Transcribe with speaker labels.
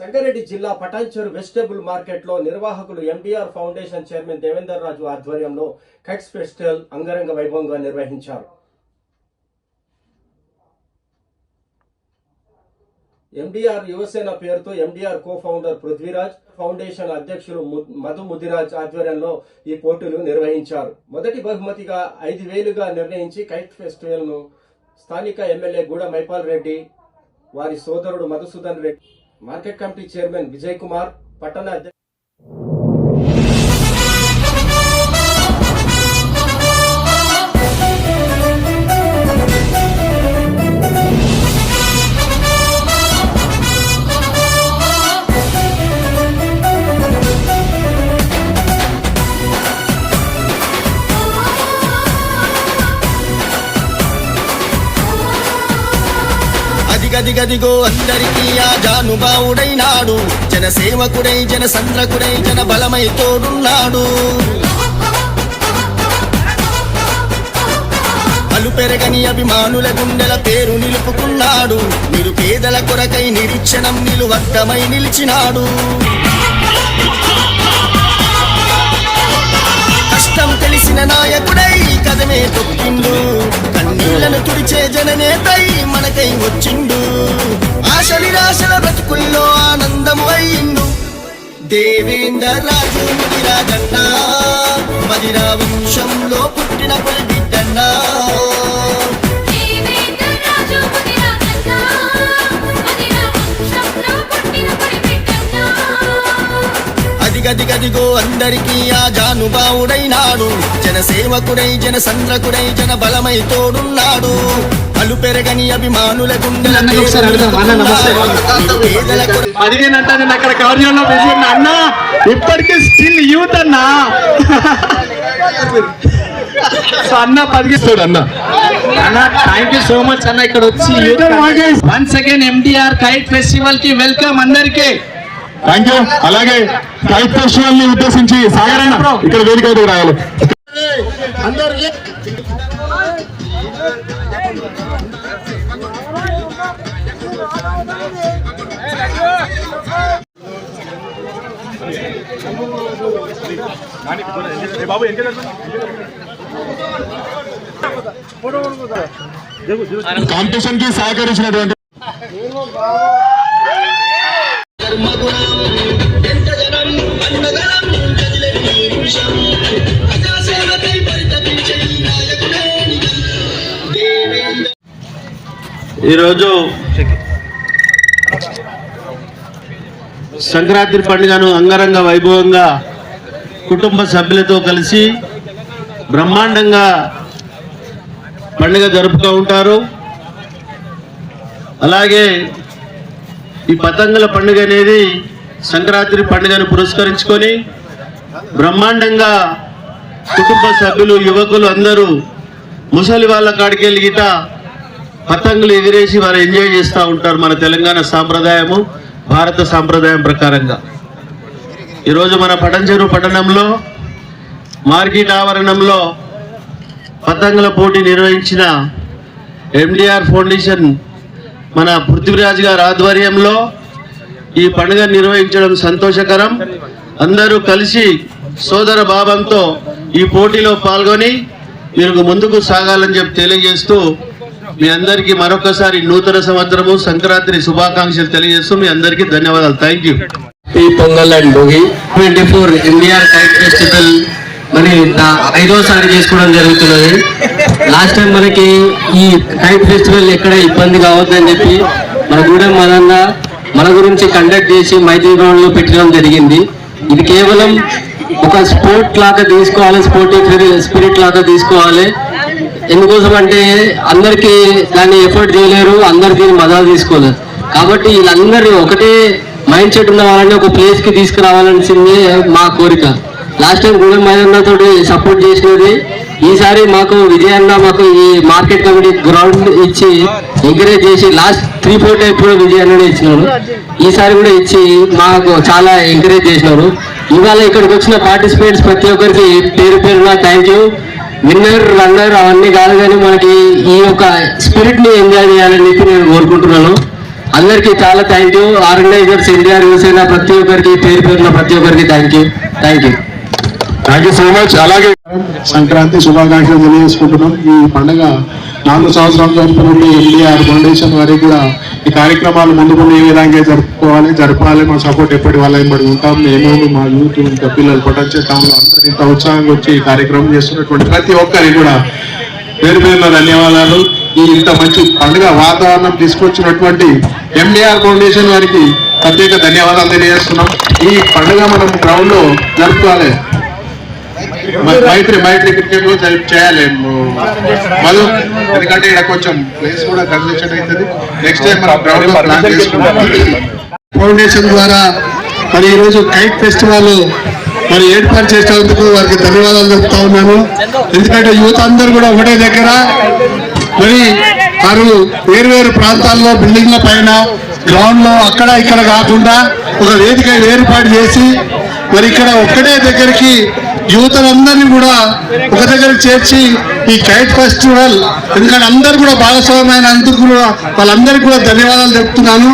Speaker 1: సంగారెడ్డి జిల్లా పటాన్చేరు వెజిటేబుల్ మార్కెట్లో నిర్వాహకులు MDR foundation chairman Devender Raju ఆధ్వర్యంలో కట్స్ ఫెస్టివల్ అంగరంగ వైభవంగా నిర్వహించారు. ఎండిఆర్ యువసేన పేరుతో MDR co founder Prithviraj foundation అధ్యక్షులు మధు ముదిరాజ్ ఆధ్వర్యంలో ఈ పోటీలు నిర్వహించారు. మొదటి బహుమతిగా ఐదు వేలుగా నిర్ణయించి కైట్ ఫెస్టివల్ను స్థానిక ఎమ్మెల్యే గూడ మైపాల్ రెడ్డి వారి సోదరుడు Madhusudan Reddy market committee chairman Vijay Kumar పట్టణ గదిగదిగో
Speaker 2: అదిగదిగదిగో అందరికీ ఆ జానుభావుడైనాడు జన సేవకుడై జన సంద్రకుడై జన బలమై తోడున్నాడు. అలు పెరగని అభిమానుల గుండెల పేరు నిలుపుకున్నాడు. నిరుపేదల కొరకై నిరీక్షణం నిలువద్దమై నిలిచినాడు. కష్టం తెలిసిన నాయకుడై కదమే తొక్కిండు. కన్నీళ్ళను తుడిచే జననేతై మనకై వచ్చిండు. ఆశ నిరాశల బ్రతుకుల్లో ఆనందం అయ్యిండు. దేవేంద్ర రాజు ముదిరాజన్నా మదిరా వంశంలో పుట్టిన పొలి అదిగదిగదిగో అందరికీ ఆ జానుభావుడైనాడు జన సేవకుడై జన సంద్రకుడై జన బలమై తోడున్నాడు. అలు పెరగని అభిమానుల గుండెల
Speaker 3: పదిహేను అంటే నేను అక్కడ కార్యంలో బిజీ ఉన్నా అన్న ఇప్పటికీ స్టిల్ యూత్ అన్న. సో అన్న పదిహేను అన్న. అన్న థ్యాంక్ యూ సో మచ్ అన్న ఇక్కడ వచ్చి వన్స్ అగైన్ ఎండిఆర్ కైట్ ఫెస్టివల్కి వెల్కమ్ అందరికీ.
Speaker 4: థ్యాంక్ యూ అలాగే కైట్ ఫెస్టివల్ని ఉద్దేశించి సాగరణ ఇక్కడ వేదిక దగ్గర రాయాలి. కాంపిటీషన్కి సహకరించినటువంటి
Speaker 5: ఈరోజు సంక్రాంతి పండుగను అంగరంగ వైభవంగా కుటుంబ సభ్యులతో కలిసి బ్రహ్మాండంగా పండుగ జరుపుతూ ఉంటారు. అలాగే ఈ పతంగుల పండుగ అనేది సంక్రాంతి పండుగను పురస్కరించుకొని బ్రహ్మాండంగా కుటుంబ సభ్యులు యువకులు అందరూ ముసలి వాళ్ళ కాడికి వెళ్ళి పతంగులు ఎగిరేసి వారు ఎంజాయ్ చేస్తూ ఉంటారు మన తెలంగాణ సాంప్రదాయము భారత సాంప్రదాయం ప్రకారంగా. ఈరోజు మన పటంచెరు పట్టణంలో మార్కెట్ ఆవరణంలో పతంగుల పోటీ నిర్వహించిన ఎండిఆర్ ఫౌండేషన్ మన పృథ్వీరాజ్ గారి ఆధ్వర్యంలో ఈ పండుగ నిర్వహించడం సంతోషకరం. అందరూ కలిసి సోదర భావంతో ఈ పోటీలో పాల్గొని మీరు ముందుకు సాగాలని చెప్పి తెలియజేస్తూ మీ అందరికీ మరొకసారి నూతన సంవత్సరము సంక్రాంతి శుభాకాంక్షలు తెలియజేస్తూ మీ అందరికీ ధన్యవాదాలు. థ్యాంక్ యూ
Speaker 6: ఈ Pongal and Bhogi twenty four India kite festival మరి ఐదో ఐదోసారి చేసుకోవడం జరుగుతున్నది. లాస్ట్ టైం మనకి ఈ కైట్ ఫెస్టివల్ ఎక్కడ ఇబ్బంది కావద్దని చెప్పి మన గూడెం మదన్న మన గురించి కండక్ట్ చేసి మైత్రి గ్రౌండ్లో పెట్టడం జరిగింది. ఇది కేవలం ఒక స్పోర్ట్ లాగా తీసుకోవాలి స్పోర్టివ్ స్పిరిట్ లాగా తీసుకోవాలి. ఎందుకోసం అంటే అందరికి దాన్ని ఎఫర్ట్ చేయలేరు అందరు దీన్ని మజా తీసుకోలేరు. కాబట్టి వీళ్ళందరూ ఒకటే మైండ్ సెట్ ఉన్న వాళ్ళని ఒక ప్లేస్కి తీసుకురావాలనిసిందే తీసుకురావాల్సిందే మా కోరిక. లాస్ట్ టైం గూడెం మైదాన తోటి సపోర్ట్ చేసినది ఈసారి మాకు విజయ్ అన్న మాకు ఈ మార్కెట్ కమిటీ గ్రౌండ్ ఇచ్చి ఎంకరేజ్ చేసి లాస్ట్ త్రీ ఫోర్ టైప్ కూడా విజయ్ ఇచ్చినారు. ఈసారి కూడా ఇచ్చి మాకు చాలా ఎంకరేజ్ చేసినారు. ఇవాళ ఇక్కడికి వచ్చిన పార్టిసిపేట్స్ ప్రతి ఒక్కరికి పేరు పేరున థ్యాంక్ యూ విన్నర్ రన్నర్ అవన్నీ కాదు కానీ మనకి ఈ యొక్క స్పిరిట్ని ఎంజాయ్ చేయాలని చెప్పి నేను కోరుకుంటున్నాను. అందరికీ చాలా థ్యాంక్ యూ ఆర్గనైజర్స్ ఎన్టీఆర్ యూసైనా ప్రతి ఒక్కరికి పేరు పేరున ప్రతి ఒక్కరికి thank you thank you
Speaker 4: thank you so much అలాగే
Speaker 7: సంక్రాంతి శుభాకాంక్షలు తెలియజేసుకుంటున్నాం. ఈ పండుగ నాలుగు సంవత్సరాలు జరుపుకున్న ఎన్డీఆర్ ఫౌండేషన్ వారికి కూడా ఈ కార్యక్రమాలు ముందు ముందు ఏ విధంగా జరుపుకోవాలి జరపాలి మా సపోర్ట్ ఎప్పటి వాళ్ళ వెంబడి ఉంటాం మేము మా యూత్ ఇంకా పిల్లలు పొటెన్షియల్ టౌన్ అందరూ ఇంత ఉత్సాహంగా వచ్చి ఈ కార్యక్రమం చేస్తున్నటువంటి ప్రతి ఒక్కరికి కూడా పేరు పేరున ధన్యవాదాలు. ఈ ఇంత మంచి పండుగ వాతావరణం తీసుకొచ్చినటువంటి ఎండిఆర్ ఫౌండేషన్ వారికి ప్రత్యేక ధన్యవాదాలు తెలియజేస్తున్నాం. ఈ పండుగ మనం గ్రౌండ్లో జరుపుకోవాలి. మైత్రి మైత్రి క్రికెట్లో జరి- చేయాలి మధు ఎందుకంటే ఇక్కడ కొంచెం ప్లేస్ కూడా కన్స్ట్రక్షన్ అవుతుంది. నెక్స్ట్ టైం మనం గ్రౌండ్లో ప్లాన్ చేసుకుంటాం ఫౌండేషన్ ద్వారా మరి ఈ రోజు కైట్ ఫెస్టివల్ మరి ఏర్పాటు చేసినందుకు వారికి ధన్యవాదాలు చెప్తా ఉన్నాను. ఎందుకంటే యువత అందరూ కూడా ఒకటే దగ్గర. మరి వారు వేరు వేరు ప్రాంతాల్లో బిల్డింగ్ల పైన గ్రౌండ్లో అక్కడ ఇక్కడ కాకుండా ఒక వేదిక ఏర్పాటు చేసి మరి ఇక్కడ ఒక్కడే దగ్గరికి యువతలందరినీ కూడా ఒక దగ్గర చేర్చి ఈ కైట్ ఫెస్టివల్ ఎందుకంటే అందరు కూడా భాగస్వామ్యమైనందుకు కూడా వాళ్ళందరికీ కూడా ధన్యవాదాలు చెప్తున్నాను.